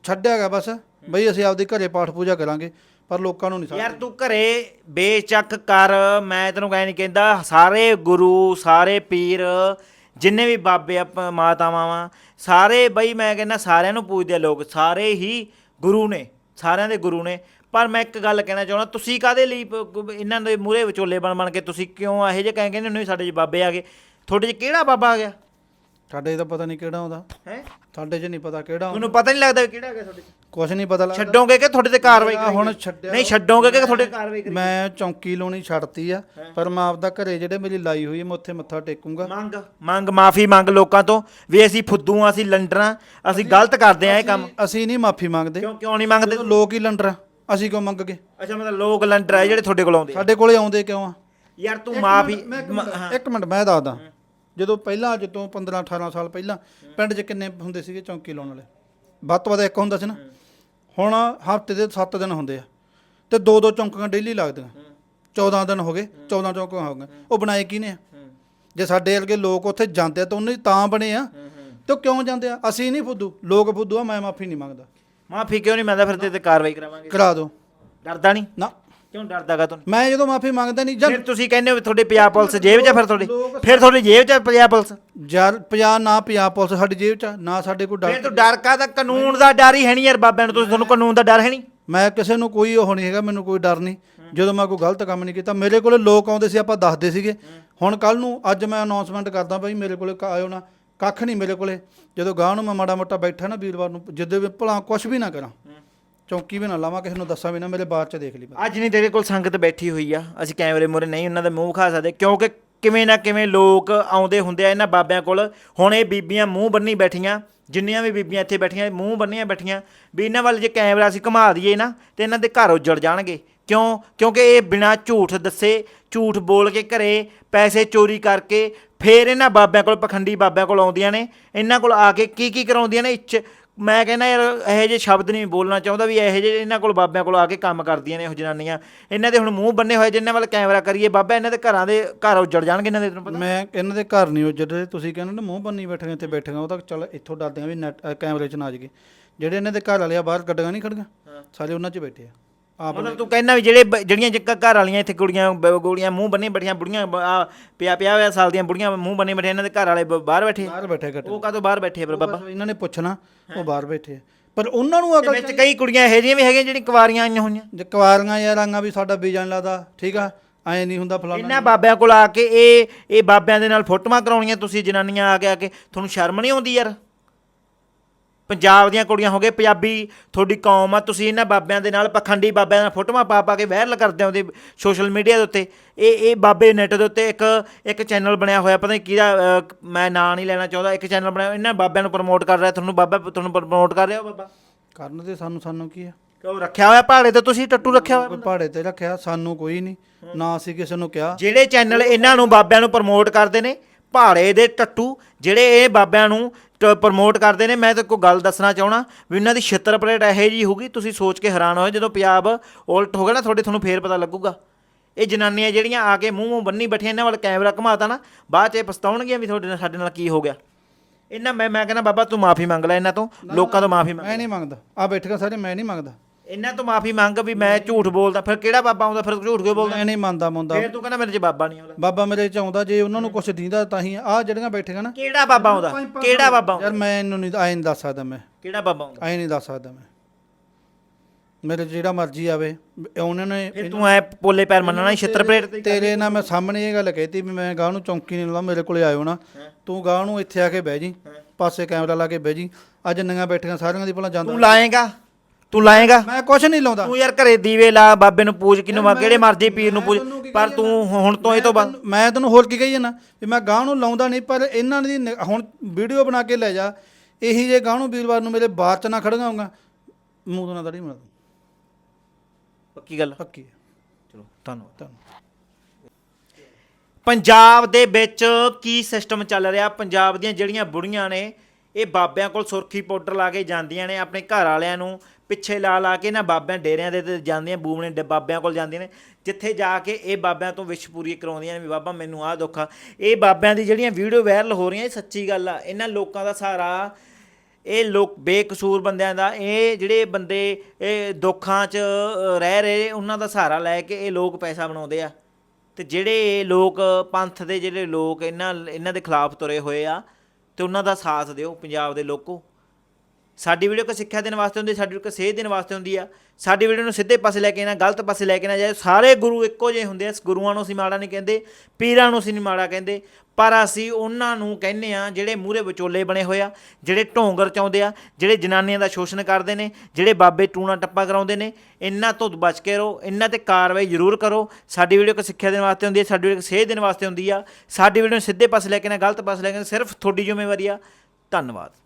ਛੱਡਿਆਗਾ ਬਸ। ਬਈ ਅਸੀਂ ਆਪਦੇ ਘਰੇ ਪਾਠ ਪੂਜਾ ਕਰਾਂਗੇ। ਪਰ ਲੋਕਾਂ ਨੂੰ ਨਹੀਂ ਯਾਰ ਸਾੜਦੇ ਤੂੰ ਘਰੇ ਬੇਚੱਕ ਕਰ ਮੈਂ ਤੈਨੂੰ ਕਹਿ ਨਹੀਂ ਕਹਿੰਦਾ। ਸਾਰੇ ਗੁਰੂ ਸਾਰੇ ਪੀਰ ਜਿੰਨੇ ਵੀ ਬਾਬੇ ਆ ਮਾਤਾਵਾਂ ਵਾ ਸਾਰੇ ਬਈ ਮੈਂ ਕਹਿੰਦਾ ਸਾਰਿਆਂ ਨੂੰ ਪੂਜਦੇ ਆ ਲੋਕ ਸਾਰੇ ਹੀ ਗੁਰੂ ਨੇ ਸਾਰਿਆਂ ਦੇ ਗੁਰੂ ਨੇ। ਪਰ ਮੈਂ ਇੱਕ ਗੱਲ ਕਹਿਣਾ ਚਾਹੁੰਦਾ ਤੁਸੀਂ ਕਾਦੇ ਲਈ ਇਹਨਾਂ ਦੇ ਮੂਹਰੇ ਵਿਚੋਲੇ ਬਣ ਬਣ ਕੇ ਤੁਸੀਂ ਕਿਉਂ ਇਹੋ ਜਿਹੇ ਕਹਿ ਕਹਿੰਦੇ ਨਹੀਂ ਸਾਡੇ 'ਚ ਬਾਬੇ ਆ ਗਏ? ਤੁਹਾਡੇ 'ਚ ਕਿਹੜਾ ਬਾਬਾ ਆ ਗਿਆ? ਸਾਡੇ ਤਾਂ ਪਤਾ ਨਹੀਂ ਕਿਹੜਾ ਆਉਂਦਾ। ਹੈ? ਸਾਡੇ 'ਚ ਨਹੀਂ ਪਤਾ ਕਿਹੜਾ ਤੁਹਾਨੂੰ ਪਤਾ ਨਹੀਂ ਲੱਗਦਾ ਵੀ ਕਿਹੜਾ ਗਿਆ ਤੁਹਾਡੇ 'ਚ। ਕੁਝ ਨਹੀਂ ਪਤਾ ਲੱਗਦਾ। ਛੱਡੋਗੇ ਕਿ ਤੁਹਾਡੇ ਤੇ ਕਾਰਵਾਈ ਆ ਹੁਣ ਕਰਾਂਗੇ? ਛੱਡਿਆ ਨਹੀਂ ਛੱਡੋਗੇ ਕਿ ਤੁਹਾਡੇ ਕਾਰਵਾਈ ਮੈਂ ਚੌਂਕੀ ਲਾਉਣੀ ਛੱਡਤੀ ਆ ਪਰ ਮੈਂ ਆਪਦਾ ਘਰੇ ਜਿਹੜੇ ਮੇਰੀ ਲਾਈ ਹੋਈ ਮੈਂ ਉੱਥੇ ਮੱਥਾ ਟੇਕੂੰਗਾ। ਮੰਗ ਮੰਗ ਮਾਫੀ ਮੰਗ ਲੋਕਾਂ ਤੋਂ ਵੀ ਅਸੀਂ ਫੁੱਦੂ ਆ ਅਸੀਂ ਲੰਡਰਾਂ ਅਸੀਂ ਗਲਤ ਕਰਦੇ ਆ ਇਹ ਕੰਮ। ਅਸੀਂ ਨਹੀਂ ਮਾਫੀ ਮੰਗਦੇ। ਕਿਉਂ ਕਿਉਂ ਨਹੀਂ ਮੰਗਦੇ? ਜਦੋਂ ਲੋਕ ਹੀ ਲੰਡਰ ਅਸੀਂ ਕਿਉਂ ਮੰਗਗੇ? ਅੱਛਾ ਮਤਲਬ ਲੋਕ ਲੰਡਰ ਆ ਜਿਹੜੇ ਤੁਹਾਡੇ ਕੋਲ ਆਉਂਦੇ ਆ। ਸਾਡੇ ਕੋਲੇ ਆਉਂਦੇ ਕਿਉਂ ਆ? ਯਾਰ ਤੂੰ ਮਾਫੀ ਇੱਕ ਮਿੰਟ ਮੈਂ ਦੱਸਦਾ। ਜਦੋਂ ਪਹਿਲਾਂ ਅੱਜ ਤੋਂ 15 18 ਸਾਲ ਪਹਿਲਾਂ ਪਿੰਡ 'ਚ ਕਿੰਨੇ ਹੁੰਦੇ ਸੀਗੇ ਚੌਂਕੀ ਲਾਉਣ ਵਾਲੇ? ਵੱਧ ਤੋਂ ਵੱਧ ਇੱਕ ਹੁੰਦਾ ਸੀ ਨਾ। ਹੁਣ ਹਫ਼ਤੇ ਦੇ 7 ਦਿਨ ਹੁੰਦੇ ਆ। ਤੇ ਦੋ ਦੋ ਚੌਂਕੀਆਂ ਡੇਲੀ ਲੱਗਦੀਆਂ। 14 ਦਿਨ ਹੋ ਗਏ 14 ਚੌਂਕੀਆਂ ਹੋ ਗਈਆਂ। ਉਹ ਬਣਾਏ ਕਿਹਨੇ ਆ? ਜੇ ਸਾਡੇ ਵਰਗੇ ਲੋਕ ਉੱਥੇ ਜਾਂਦੇ ਤਾਂ ਉਹਨੇ ਤਾਂ ਬਣੇ ਆ। ਤੇ ਉਹ ਕਿਉਂ ਜਾਂਦੇ ਆ? ਅਸੀਂ ਨਹੀਂ ਫੁੱਦੂ। ਲੋਕ ਫੁੱਦੂ ਆ ਮੈਂ ਮਾਫੀ ਨਹੀਂ ਮੰਗਦਾ। ਮਾਫੀ ਕਿਉਂ ਨਹੀਂ ਮੰਗਦਾ ਫਿਰ ਤੇ ਤੇ ਕਾਰਵਾਈ ਕਰਾਵਾਂਗੇ। ਕਰਾ ਦਿਓ। ਡਰਦਾ ਨਹੀਂ? ਨਾ। ਕਿਉਂ ਡਰਦਾਗਾ ਤੂੰ? ਮੈਂ ਜਦੋਂ ਮਾਫੀ ਮੰਗਦਾ ਨਹੀਂ ਜਦ ਫਿਰ ਤੁਸੀਂ ਕਹਿੰਦੇ ਹੋ ਵੀ ਤੁਹਾਡੇ ਪੰਜਾਬ ਪੁਲਿਸ ਜੇਬ 'ਚ ਆ ਫਿਰ ਤੁਹਾਡੀ। ਫਿਰ ਤੁਹਾਡੀ ਜੇਬ 'ਚ ਆ ਪੰਜਾਬ ਪੁਲਿਸ? ਯਾਰ ਪੰਜਾਬ ਨਾ ਪੰਜਾਬ ਪੁਲਿਸ ਸਾਡੀ ਜੇਬ 'ਚ ਆ, ਨਾ ਸਾਡੇ ਕੋਲ ਡਰ। ਫਿਰ ਤੂੰ ਡਰ ਕਾ ਕਾਨੂੰਨ ਦਾ ਡਰ ਹੀ ਹੈ ਨਹੀਂ ਯਾਰ ਬਾਬਿਆਂ ਨੂੰ ਤੁਸੀਂ ਤੁਹਾਨੂੰ ਕਾਨੂੰਨ ਦਾ ਡਰ ਹੈ ਨਹੀਂ। ਮੈਂ ਕਿਸੇ ਨੂੰ ਕੋਈ ਉਹ ਨਹੀਂ ਹੈਗਾ ਮੈਨੂੰ ਕੋਈ ਡਰ ਨਹੀਂ। ਜਦੋਂ ਮੈਂ ਕੋਈ ਗਲਤ ਕੰਮ ਨਹੀਂ ਕੀਤਾ ਮੇਰੇ ਕੋਲੇ ਲੋਕ ਆਉਂਦੇ ਸੀ ਆਪਾਂ ਦੱਸਦੇ ਸੀਗੇ। ਹੁਣ ਕੱਲ ਨੂੰ ਅੱਜ ਮੈਂ ਅਨਾਉਂਸਮੈਂਟ ਕਰਦਾ ਬਈ ਮੇਰੇ ਕੋਲੇ ਕ- ਆਇਓ ਨਾ। ਕੱਖ ਨਹੀਂ ਮੇਰੇ ਕੋਲੇ। ਜਦੋਂ ਗਾਹ ਨੂੰ ਮੈਂ ਮਾੜਾ ਮੋਟਾ ਬੈਠਾ ਨਾ ਵੀਰਵਾਰ ਨੂੰ ਜਿੱਦੇ ਵੀ ਭਲਾ ਕੁਝ ਵੀ ਨਾ ਕਰਾਂ। ਚੌਂਕੀ ਵੀ ਨਾ ਲਾਵਾਂ, ਕਿਸੇ ਨੂੰ ਦੱਸਾਂ ਵੀ ਨਾ, ਮੇਰੇ ਬਾਅਦ ਚ ਦੇਖ ਲਈ ਅੱਜ ਨਹੀਂ ਤੇਰੇ ਕੋਲ ਸੰਗਤ ਬੈਠੀ ਹੋਈ ਆ, ਅਸੀਂ ਕੈਮਰੇ ਮੂਹਰੇ ਨਹੀਂ, ਉਹਨਾਂ ਦਾ ਮੂੰਹ ਖਾ ਸਕਦੇ, ਕਿਉਂਕਿ ਕਿਵੇਂ ਨਾ ਕਿਵੇਂ ਲੋਕ ਆਉਂਦੇ ਹੁੰਦੇ ਆ ਇਹਨਾਂ ਬਾਬਿਆਂ ਕੋਲ। ਹੁਣ ਇਹ ਬੀਬੀਆਂ ਮੂੰਹ ਬੰਨੀ ਬੈਠੀਆਂ, ਜਿੰਨੀਆਂ ਵੀ ਬੀਬੀਆਂ ਇੱਥੇ ਬੈਠੀਆਂ, ਮੂੰਹ ਬੰਨੀਆਂ ਬੈਠੀਆਂ, ਵੀ ਇਹਨਾਂ ਵੱਲ ਜੇ ਕੈਮਰਾ ਅਸੀਂ ਘੁਮਾ ਦਈਏ ਨਾ, ਤੇ ਇਹਨਾਂ ਦੇ ਘਰ ਉੱਜੜ ਜਾਣਗੇ। ਕਿਉਂ? ਕਿਉਂਕਿ ਇਹ ਬਿਨਾਂ ਝੂਠ ਦੱਸੇ, ਝੂਠ ਬੋਲ ਕੇ ਘਰੇ ਪੈਸੇ ਚੋਰੀ ਕਰਕੇ ਫੇਰ ਇਹਨਾਂ ਬਾਬਿਆਂ ਕੋਲ, ਪਖੰਡੀ ਬਾਬਿਆਂ ਕੋਲ ਆਉਂਦੀਆਂ ਨੇ। ਇਹਨਾਂ ਕੋਲ ਆ ਕੇ ਕੀ ਕੀ ਕਰਾਉਂਦੀਆਂ ਨੇ? ਇੱਚ ਮੈਂ ਕਹਿੰਦਾ ਯਾਰ ਇਹੋ ਜਿਹੇ ਸ਼ਬਦ ਨਹੀਂ ਬੋਲਣਾ ਚਾਹੁੰਦਾ ਵੀ ਇਹੋ ਜਿਹੇ ਇਹਨਾਂ ਕੋਲ ਬਾਬਿਆਂ ਕੋਲ ਆ ਕੇ ਕੰਮ ਕਰਦੀਆਂ ਨੇ ਉਹ ਜਨਾਨੀਆਂ। ਇਹਨਾਂ ਦੇ ਹੁਣ ਮੂੰਹ ਬੰਨੇ ਹੋਏ ਜਿੰਨਾਂ ਵੱਲ ਕੈਮਰਾ ਕਰੀਏ ਬਾਬਾ ਇਹਨਾਂ ਦੇ ਘਰਾਂ ਦੇ ਘਰ ਉੱਜੜ ਜਾਣਗੇ ਇਹਨਾਂ ਦੇ ਤੈਨੂੰ ਪਤਾ? ਮੈਂ ਇਹਨਾਂ ਦੇ ਘਰ ਨਹੀਂ ਉੱਜੜੇ ਤੁਸੀਂ ਕਹਿੰਦੇ ਨਾ ਮੂੰਹ ਬੰਨੀ ਬੈਠੇ ਇੱਥੇ ਬੈਠੀਆਂ ਉਹ ਤਾਂ ਚੱਲ ਇੱਥੋਂ ਡਰਦੇ ਆ ਵੀ ਕੈਮਰੇ 'ਚ ਨਾ ਆ ਜਾਗੇ ਜਿਹੜੇ ਇਹਨਾਂ ਦੇ ਘਰ ਵਾਲੇ ਆ ਬਾਹਰ ਗੱਡੀਆਂ ਨਹੀਂ ਖੜੀਆਂ ਸਾਰੇ ਉਹਨਾਂ 'ਚ ਬੈਠੇ ਆ। ਆਪ ਮਤਲਬ ਤੂੰ ਕਹਿੰਦਾ ਵੀ ਜਿਹੜੇ ਬ- ਜਿਹੜੀਆਂ ਜਿੱਕਾ ਘਰ ਵਾਲੀਆਂ ਇੱਥੇ ਕੁੜੀਆਂ ਬ- ਗੋਲੀਆਂ ਮੂੰਹ ਬੰਨੇ ਬੈਠੀਆਂ ਬੁੜੀਆਂ ਬ- ਪਿਆ ਪਿਆ ਹੋਇਆ ਸਾਲ ਦੀਆਂ ਬੁੜੀਆਂ ਮੂੰਹ ਬੰਨੇ ਬੈਠੇ ਇਹਨਾਂ ਦੇ ਘਰ ਵਾਲੇ ਬ- ਬਾਹਰ ਬੈਠੇ। ਬਾਹਰ ਬੈਠੇ ਉਹ ਕਾਹਤੋਂ ਬਾਹਰ ਬੈਠੇ ਆ ਫਿਰ ਬਾਬਾ? ਇਹਨਾਂ ਨੇ ਪੁੱਛਣਾ ਉਹ ਬਾਹਰ ਬੈਠੇ ਆ। ਪਰ ਉਹਨਾਂ ਨੂੰ ਅਕਲ ਵਿੱਚ ਕਈ ਕੁੜੀਆਂ ਇਹੋ ਜਿਹੀਆਂ ਵੀ ਹੈਗੀਆਂ ਜਿਹੜੀਆਂ ਕੁਵਾਰੀਆਂ ਆਈਆਂ ਹੋਈਆਂ? ਜੇ ਕੁਆਰੀਆਂ ਯਾਰ ਆਂਗਾ ਵੀ ਸਾਡਾ ਨਹੀਂ ਲੱਗਦਾ ਠੀਕ ਆ? ਐ ਨਹੀਂ ਹੁੰਦਾ ਫਲਾਣਾ ਇਹਨਾਂ ਬਾਬਿਆਂ ਕੋਲ ਆ ਕੇ ਇਹ ਇਹ ਬਾਬਿਆਂ ਦੇ ਨਾਲ ਫੋਟੋਆਂ ਕਰਾਉਣੀਆਂ ਤੁਸੀਂ ਜਨਾਨੀਆਂ ਆ ਕੇ ਆ ਕੇ। ਤੁਹਾਨੂੰ ਸ਼ਰਮ ਨਹੀਂ ਆਉਂਦੀ ਯਾਰ? ਪੰਜਾਬ ਦੀਆਂ ਕੁੜੀਆਂ ਹੋ ਗਏ ਪੰਜਾਬੀ ਤੁਹਾਡੀ ਕੌਮ ਆ ਤੁਸੀਂ ਇਹਨਾਂ ਬਾਬਿਆਂ ਦੇ ਨਾਲ ਪਖੰਡੀ ਬਾਬਿਆਂ ਨਾਲ ਫੋਟੋਆਂ ਪਾ ਪਾ ਕੇ ਵਾਇਰਲ ਕਰਦੇ ਹੋ ਉਹਦੇ ਸੋਸ਼ਲ ਮੀਡੀਆ ਦੇ ਉੱਤੇ। ਇਹ ਇਹ ਬਾਬੇ ਨੈਟ ਦੇ ਉੱਤੇ ਇੱਕ ਇੱਕ ਚੈਨਲ ਬਣਿਆ ਹੋਇਆ ਪਤਾ ਨਹੀਂ ਕਿਹਦਾ ਮੈਂ ਨਾਂ ਨਹੀਂ ਲੈਣਾ ਚਾਹੁੰਦਾ ਇੱਕ ਚੈਨਲ ਬਣਿਆ ਇਹਨਾਂ ਬਾਬਿਆਂ ਨੂੰ ਪ੍ਰਮੋਟ ਕਰ ਰਿਹਾ ਤੁਹਾਨੂੰ ਬਾਬਾ ਤੁਹਾਨੂੰ ਪ੍ਰਮੋਟ ਕਰ ਰਿਹਾ ਬਾਬਾ। ਕਰਨ ਤੇ ਸਾਨੂੰ ਸਾਨੂੰ ਕੀ ਆ? ਕਿਉਂ ਰੱਖਿਆ ਹੋਇਆ ਪਹਾੜੇ ਤੇ ਤੁਸੀਂ ਟੱਟੂ ਰੱਖਿਆ ਹੋਇਆ? ਪਹਾੜੇ ਤੇ ਰੱਖਿਆ ਸਾਨੂੰ ਕੋਈ ਨਹੀਂ। ਨਾ ਅਸੀਂ ਕਿਸੇ ਨੂੰ ਕਿਹਾ। ਜਿਹੜੇ ਚੈਨਲ ਇਹਨਾਂ ਨੂੰ ਬਾਬਿਆਂ ਨੂੰ ਪ੍ਰਮੋਟ ਕਰਦੇ ਨੇ ਪਹਾੜੇ ਦੇ ਟੱਟੂ ਜਿਹੜੇ ਇਹ ਬਾਬਿਆਂ ਨੂੰ ਪ੍ਰਮੋਟ ਕਰਦੇ ਨੇ। ਮੈਂ ਤਾਂ ਕੋਈ ਗੱਲ ਦੱਸਣਾ ਚਾਹਣਾ ਵੀ ਇਹਨਾਂ ਦੀ ਛਿੱਤਰ ਪਲੇਟ ਇਹੋ ਜੀ ਹੋਊਗੀ ਤੁਸੀਂ ਸੋਚ ਕੇ ਹੈਰਾਨ ਹੋਏ। ਜਦੋਂ ਪੰਜਾਬ ਉਲਟ ਹੋ ਗਿਆ ਨਾ ਤੁਹਾਡੇ ਤੁਹਾਨੂੰ ਫੇਰ ਪਤਾ ਲੱਗੂਗਾ। ਇਹ ਜਨਾਨੀਆਂ ਜਿਹੜੀਆਂ ਆ ਕੇ ਮੂੰਹ ਮੂੰਹ ਬੰਨੀ ਬੈਠੀਆਂ ਇਹਨਾਂ ਵੱਲ ਕੈਮਰਾ ਘੁਮਾਤਾ ਨਾ ਬਾਅਦ ਚ ਇਹ ਪਛਤਾਉਣਗੀਆਂ ਵੀ ਤੁਹਾਡੇ ਨਾਲ ਸਾਡੇ ਨਾਲ ਕੀ ਹੋ ਗਿਆ। ਇਹਨਾਂ ਮੈਂ ਮੈਂ ਕਹਿੰਦਾ ਬਾਬਾ ਤੂੰ ਮਾਫੀ ਮੰਗ ਲੈ ਇਹਨਾਂ ਤੋਂ ਲੋਕਾਂ ਤੋਂ ਮਾਫੀ ਮੰਗ ਮੈਂ ਨਹੀਂ ਮੰਗਦਾ। ਆ ਬੈਠੀਆਂ ਸਾਰੇ ਮੈਂ ਨਹੀਂ ਮੰਗਦਾ। ਇਹਨਾਂ ਤੋਂ ਮਾਫੀ ਮੰਗ ਵੀ ਮੈਂ ਝੂਠ ਬੋਲਦਾ ਫਿਰ ਕਿਹੜਾ ਬਾਬਾ ਆਉਂਦਾ ਫਿਰ ਝੂਠ ਕਿਉਂ ਬੋਲਦਾ? ਮੈਂ ਨਹੀਂ ਮੰਨਦਾ ਮੁੰਦਾ ਫਿਰ ਤੂੰ ਕਹਿੰਦਾ ਮੇਰੇ ਚ ਬਾਬਾ ਨਹੀਂ ਆਉਂਦਾ। ਬਾਬਾ ਮੇਰੇ ਚ ਆਉਂਦਾ ਜੇ ਉਹਨਾਂ ਨੂੰ ਕੁਝ ਦੀਂਦਾ ਤਾਂ ਹੀ ਆ। ਜਿਹੜੀਆਂ ਬੈਠੀਆਂ ਨਾ। ਕਿਹੜਾ ਬਾਬਾ ਆਉਂਦਾ? ਕਿਹੜਾ ਬਾਬਾ ਆਉਂਦਾ? ਯਾਰ ਮੈਂ ਇਹਨੂੰ ਨਹੀਂ ਐ ਨਹੀਂ ਦੱਸ ਸਕਦਾ ਮੈਂ। ਕਿਹੜਾ ਬਾਬਾ ਆਉਂਦਾ? ਐ ਨਹੀਂ ਦੱਸ ਸਕਦਾ ਮੈਂ। ਮੇਰੇ 'ਚ ਜਿਹੜਾ ਮਰਜ਼ੀ ਆਵੇ ਉਹਨਾਂ ਨੇ ਫਿਰ ਤੂੰ ਐ ਪੋਲੇ ਪੈਰ ਮੰਨਣਾ ਛਿੱਤਰ ਪਲੇਟ ਤੇ ਤੇਰੇ ਨਾਲ ਮੈਂ ਸਾਹਮਣੇ ਇਹ ਗੱਲ ਕਹਿਤੀ ਵੀ ਮੈਂ ਗਾਹ ਨੂੰ ਚੌਂਕੀ ਨਹੀਂ ਲਾ ਮੇਰੇ ਕੋਲੇ ਆਇਓ ਨਾ। ਤੂੰ ਗਾਹ ਨੂੰ ਇੱਥੇ ਆ ਕੇ ਬਹਿ ਜੀ ਪਾਸੇ ਕੈਮਰਾ ਲਾ ਕੇ ਬਹਿ ਜੀ। ਅੱਜ ਨੰਗਾ ਬੈਠੀਆਂ ਸਾਰੀਆਂ ਦੀ ਭਲਾ ਜਾਂਦਾ। ਤੂੰ ਲਾਏਗਾ। ਤੂੰ ਲਾਏਗਾ? ਮੈਂ ਕੁਝ ਨਹੀਂ ਲਾਉਂਦਾ। ਤੂੰ ਯਾਰ ਘਰੇ ਦੀਵੇ ਲਾ ਬਾਬੇ ਨੂੰ ਪੂਜ ਕਿਨੂੰ ਵਾ ਕਿਹੜੇ ਮਰਜ਼ੀ ਪੀਰ ਨੂੰ ਪੂਜ ਪਰ ਤੂੰ ਹੁਣ ਤੋਂ ਇਹ ਤੋਂ ਬਾਅਦ ਮੈਂ ਤੈਨੂੰ ਹੋਰ ਕੀ ਕਹੀ ਜਾਣਾ ਵੀ ਮੈਂ ਗਾਹ ਨੂੰ ਲਾਉਂਦਾ ਨਹੀਂ ਪਰ ਇਹਨਾਂ ਦੀ ਨਿ- ਹੁਣ ਵੀਡੀਓ ਬਣਾ ਕੇ ਲੈ ਜਾ। ਇਹੀ ਜੇ ਗਾਹ ਨੂੰ ਵੀਰਵਾਰ ਨੂੰ ਮੇਰੇ ਬਾਹਰ ਚ ਨਾ ਖੜਗਾ ਹੋਊਗਾ ਮੂੰਹ ਤੋਂ ਨਾ ਦੜੀ ਮਾਰ ਦੂੰ। ਪੱਕੀ ਗੱਲ ਪੱਕੀ ਹੈ। ਚਲੋ ਧੰਨਵਾਦ ਧੰਨਵਾਦ। ਪੰਜਾਬ ਦੇ ਵਿੱਚ ਕੀ ਸਿਸਟਮ ਚੱਲ ਰਿਹਾ? ਪੰਜਾਬ ਦੀਆਂ ਜਿਹੜੀਆਂ ਬੁੜੀਆਂ ਨੇ ਇਹ ਬਾਬਿਆਂ ਕੋਲ ਸੁਰਖੀ ਪਾਊਡਰ ਲਾ ਕੇ ਜਾਂਦੀਆਂ ਨੇ ਆਪਣੇ ਘਰ ਵਾਲਿਆਂ ਨੂੰ। ਪਿੱਛੇ ਲਾ ਲਾ ਕੇ ਨਾ ਬਾਬਿਆਂ ਡੇਰਿਆਂ ਦੇ ਤੇ ਜਾਂਦੀਆਂ, ਬੂਮਣੇ ਡੇ- ਬਾਬਿਆਂ ਕੋਲ ਜਾਂਦੀਆਂ ਨੇ, ਜਿੱਥੇ ਜਾ ਕੇ ਇਹ ਬਾਬਿਆਂ ਤੋਂ ਵਿਸ਼ ਪੂਰੀ ਕਰਾਉਂਦੀਆਂ ਨੇ ਵੀ ਬਾਬਾ ਮੈਨੂੰ ਆਹ ਦੁੱਖ ਆ। ਇਹ ਬਾਬਿਆਂ ਦੀ ਜਿਹੜੀਆਂ ਵੀਡੀਓ ਵਾਇਰਲ ਹੋ ਰਹੀਆਂ, ਇਹ ਸੱਚੀ ਗੱਲ ਆ। ਇਹਨਾਂ ਲੋਕਾਂ ਦਾ ਸਹਾਰਾ, ਇਹ ਲੋਕ ਬੇਕਸੂਰ ਬੰਦਿਆਂ ਦਾ, ਇਹ ਜਿਹੜੇ ਬੰਦੇ, ਇਹ ਦੁੱਖਾਂ 'ਚ ਰਹਿ ਰਹੇ, ਉਹਨਾਂ ਦਾ ਸਹਾਰਾ ਲੈ ਕੇ ਇਹ ਲੋਕ ਪੈਸਾ ਬਣਾਉਂਦੇ ਆ। ਤੇ ਜਿਹੜੇ ਲੋਕ, ਪੰਥ ਦੇ ਜਿਹੜੇ ਲੋਕ, ਇਹਨਾਂ ਇਹਨਾਂ ਦੇ ਖਿਲਾਫ ਤੁਰੇ ਹੋਏ ਆ, ਤੇ ਉਹਨਾਂ ਦਾ ਸਾਥ ਦਿਓ ਪੰਜਾਬ ਦੇ ਲੋਕੋ। ਸਾਡੀ ਵੀਡੀਓ ਕੋ ਸਿੱਖਿਆ ਦੇਣ ਵਾਸਤੇ ਹੁੰਦੀ, ਸਾਡੀ ਵੀਡੀਓ ਕੋ ਸੇਧ ਦੇਣ ਵਾਸਤੇ ਹੁੰਦੀ ਆ। ਸਾਡੀ ਵੀਡੀਓ ਨੂੰ ਸਿੱਧੇ ਪਾਸੇ ਲੈ ਕੇ ਨਾ, ਗਲਤ ਪਾਸੇ ਲੈ ਕੇ ਨਾ ਜਾਏ ਸਾਰੇ ਗੁਰੂ ਇੱਕੋ ਜਿਹੇ ਹੁੰਦੇ ਆ, ਗੁਰੂਆਂ ਨੂੰ ਅਸੀਂ ਮਾੜਾ ਨਹੀਂ ਕਹਿੰਦੇ, ਪੀਰਾਂ ਨੂੰ ਅਸੀਂ ਨਹੀਂ ਮਾੜਾ ਕਹਿੰਦੇ। ਪਰ ਅਸੀਂ ਉਹਨਾਂ ਨੂੰ ਕਹਿੰਦੇ ਆ, ਜਿਹੜੇ ਮੂਹਰੇ ਵਿਚੋਲੇ ਬਣੇ ਹੋਏ ਆ, ਜਿਹੜੇ ਢੋਂਗਰ ਚਾਉਂਦੇ ਆ, ਜਿਹੜੇ ਜਨਾਨੀਆਂ ਦਾ ਸ਼ੋਸ਼ਣ ਕਰਦੇ ਨੇ, ਜਿਹੜੇ ਬਾਬੇ ਟੂਣਾ ਟੱਪਾ ਕਰਾਉਂਦੇ ਨੇ, ਇਹਨਾਂ ਤੋਂ ਬਚ ਕੇ ਰਹੋ, ਇਹਨਾਂ ਤੇ ਕਾਰਵਾਈ ਜ਼ਰੂਰ ਕਰੋ। ਸਾਡੀ ਵੀਡੀਓ ਕੋ ਸਿੱਖਿਆ ਦੇਣ ਵਾਸਤੇ ਹੁੰਦੀ ਹੈ ਸਾਡੀ ਵੀਡੀਓ ਕੋ ਸੇਧ ਦੇਣ ਵਾਸਤੇ ਹੁੰਦੀ ਆ। ਸਾਡੀ ਵੀਡੀਓ ਨੂੰ ਸਿੱਧੇ ਪਾਸੇ ਲੈ ਕੇ ਨਾ, ਗਲਤ ਪਾਸੇ ਲੈ ਕੇ ਸਿਰਫ ਤੁਹਾਡੀ ਜ਼ਿੰਮੇਵਾਰੀ ਆ। ਧੰਨਵਾਦ।